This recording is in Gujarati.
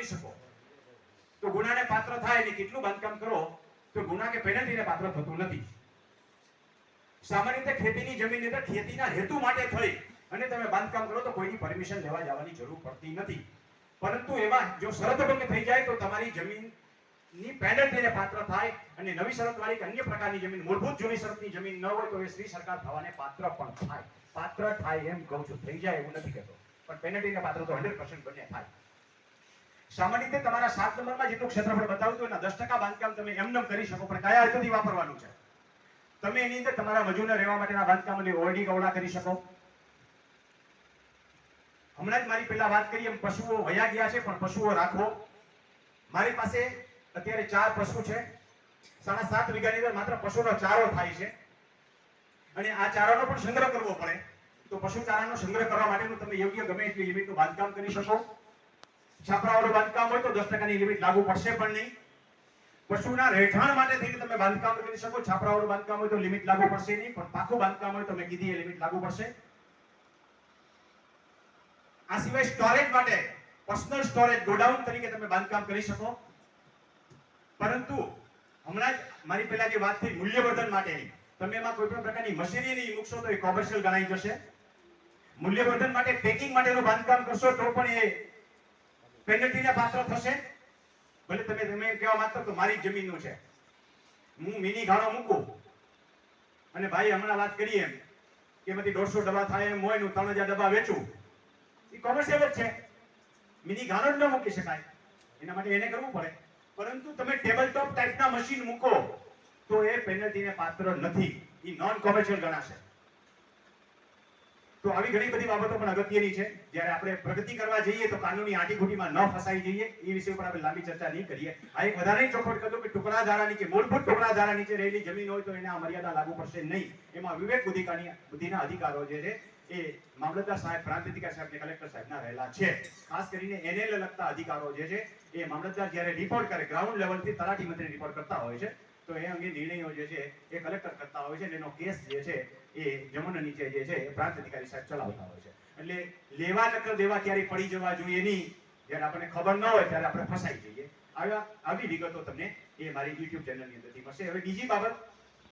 કરી શકો. તો ગુનાને પાત્ર થાય ને કેટલું બાંધકામ કરો, તો ગુના કે પેનલ્ટીને પાત્ર થતું નથી. સામાન્ય રીતે ખેતીની જમીનની અંદર ખેતીના હેતુ માટે થઈ અને તમે બાંધકામ કરો તો કોઈની પરમિશન લેવા જવાની જરૂર પડતી નથી. પરંતુ એમાં જો શરત ભંગ થઈ જાય તો તમારી જમીનની પેનલ્ટીને પાત્ર થાય અને નવી શરતવાળી વાળી અન્ય પ્રકારની જમીન, મૂળભૂત જૂની શરતની જમીન ન હોય તો એ શ્રી સરકાર થવાને પાત્ર પણ થાય. પાત્ર થાય એમ કહું છું. થઈ જાય એવું નથી કહેતો. પણ પેનલ્ટીને પાત્ર તો હંડ્રેડ પર્સન્ટ બંને થાય. સામાન્ય રીતે તમારા સાત નંબરમાં જેટલું ક્ષેત્રફળ બતાવ્યું હતું, એના દસ ટકા બાંધકામ તમે એમનેમ કરી શકો, પણ કયા હેતુથી વાપરવાનું છે? તમે એની અંદર તમારા મજૂરને રહેવા માટેના બાંધકામોની ઓરડી કવડા કરી શકો. હમણાં જ મારી પહેલા વાત કરી, એમ પશુઓ વયા ગયા છે, પણ પશુઓ રાખવો મારી પાસે અત્યારે ચાર પશુ છે. સાડા સાત વીઘાની અંદર માત્ર પશુનો ચારો થાય છે. અને આ ચારાનો પણ સંગ્રહ કરવો પડે. તો પશુ ચારાનો સંગ્રહ કરવા માટેનું તમે યોગ્ય ગમે એટલી લિમિટનું બાંધકામ કરી શકો. છાપરાવાળું બાંધકામ હોય તો દસ ટકાની લિમિટ લાગુ પડશે પણ નહીં. પશુના રહેઠાણ માટે થઈને તમે બાંધકામ કરી શકો, છાપરાઓનું બાંધકામ હોય તો લિમિટ લાગુ પડશે નહીં, પણ પાકું બાંધકામ હોય તો મેં કીધી એ લિમિટ લાગુ પડશે. આ સિવાય સ્ટોરેજ માટે પર્સનલ સ્ટોરેજ ગોડાઉન તરીકે તમે બાંધકામ કરી શકો. પરંતુ હમણાં જ મારી પહેલા જે વાત થઈ મૂલ્યવર્ધન માટેની, તમે એમાં કોઈ પણ પ્રકારની મશીનરી નહીં મૂકશો તો એ કોમર્શિયલ ગણાઈ જશે. મૂલ્યવર્ધન માટે પેકિંગ માટેનું બાંધકામ કરશો તો પણ એ પેનલ્ટીને પાત્ર થશે. ભલે તમે તમે એમ કહેવા માંગતો તો મારી જમીનનું છે. હું મિની ગાળો મૂકું. અને ભાઈ હમણાં વાત કરી એમ કે એમાંથી દોઢસો ડબ્બા થાય એમ હોય હું ત્રણ હજાર ડબ્બા વેચું. એ કોમર્શિયલ જ છે. મિની ગાળો જ ન મૂકી શકાય. એના માટે એને કરવું પડે. પરંતુ તમે ટેબલ ટોપ ટાઈપના મશીન મૂકો તો એ પેનલ્ટીને પાત્ર નથી. એ નોન કોમર્શિયલ ગણાશે. તો આવી ઘણી બધી બાબતો પણ અગત્યની છે. જ્યારે આપણે પ્રગતિ કરવા જઈએ તો કાનૂની આટીઘૂટીમાં ન ફસાઈ જઈએ, એ વિષય ઉપર આપણે લાંબી ચર્ચા નહીં કરીએ. આ એક વધારે ચોખવટ કરતો કે ટુકડા ધારાની કે મૂળભૂત ટુકડા ધારા નીચે રહેલી જમીન હોય તો એને આ મર્યાદા લાગુ પડશે નહીં. એમાં વિવેક બુદ્ધિકાની બુદ્ધિના અધિકારો જે છે, એ મામલતદાર સાહેબ, પ્રાંત અધિકારી સાહેબ કલેક્ટર સાહેબના રહેલા છે. ખાસ કરીને એને લગતા અધિકારો જે છે, એ મામલતદાર જ્યારે રિપોર્ટ કરે ગ્રાઉન્ડ લેવલથી તલાટી મંત્રી રિપોર્ટ કરતા હોય છે તો એ અંગે નિર્ણયો જે છે એ કલેક્ટર કરતા હોય છે અને એનો કેસ જે છે એ જમણ નીચે જે છે એ પ્રાંત અધિકારી સાહેબ ચલાવતા હોય છે. એટલે લેવા નકર દેવા ક્યારે પડી જવા જોઈએ નહીં. જ્યારે આપણને ખબર ન હોય ત્યારે આપણે ફસાઈ જઈએ. આવ્યા, આવી વિગતો તમને એ મારી યુટ્યુબ ચેનલની અંદરથી મળશે. હવે બીજી બાબત